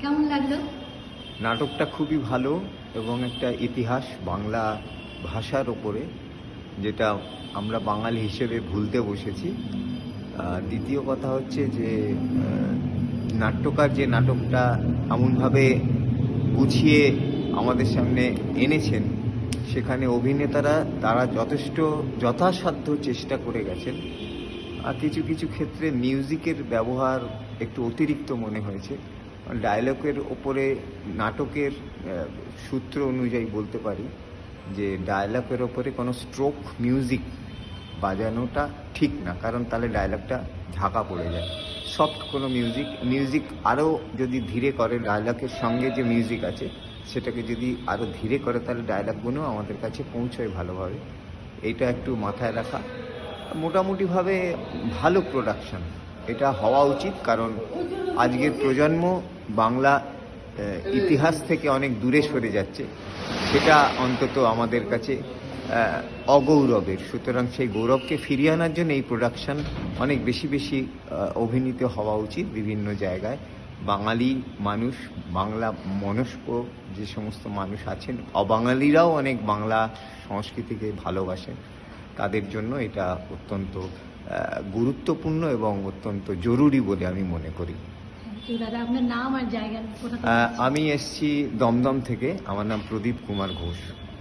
কেমন লাগল? নাটকটা খুবই ভালো এবং একটা ইতিহাস বাংলা ভাষার ওপরে, যেটা আমরা বাঙালি হিসেবে ভুলতে বসেছি। দ্বিতীয় কথা হচ্ছে যে নাট্যকার যে নাটকটা এমনভাবে গুছিয়ে আমাদের সামনে এনেছেন, সেখানে অভিনেতারা তারা যথেষ্ট যথাসাধ্য চেষ্টা করে গেছেন। আর কিছু কিছু ক্ষেত্রে মিউজিকের ব্যবহার একটু অতিরিক্ত মনে হয়েছে। ডায়লগের ওপরে নাটকের সূত্র অনুযায়ী বলতে পারি যে ডায়লগের ওপরে কোনো স্ট্রোক মিউজিক বাজানোটা ঠিক না, কারণ তাহলে ডায়লগটা ঢাকা পড়ে যায়। সফট কোনো মিউজিক মিউজিক আরও যদি ধীরে করে, ডায়লগের সঙ্গে যে মিউজিক আছে সেটাকে যদি আরও ধীরে করে, তাহলে ডায়লগগুলো আমাদের কাছে পৌঁছয় ভালোভাবে। এটা একটু মাথায় রাখা। মোটামুটিভাবে ভালো প্রোডাকশন এটা হওয়া উচিত, কারণ আজকের প্রজন্ম বাংলা ইতিহাস থেকে অনেক দূরে সরে যাচ্ছে। সেটা অন্তত আমাদের কাছে অগৌরবের। সুতরাং সেই গৌরবকে ফিরিয়ে আনার জন্য এই প্রোডাকশান অনেক বেশি বেশি অভিনীত হওয়া উচিত বিভিন্ন জায়গায়। বাঙালি মানুষ, বাংলা মনস্ক যে সমস্ত মানুষ আছেন, অবাঙালিরাও অনেক বাংলা সংস্কৃতিকে ভালোবাসেন। তাদের জন্য এটা অত্যন্ত গুরুত্বপূর্ণ এবং অত্যন্ত জরুরি বলে আমি মনে করি। আমি এসছি দমদম থেকে। আমার নাম প্রদীপ কুমার ঘোষ।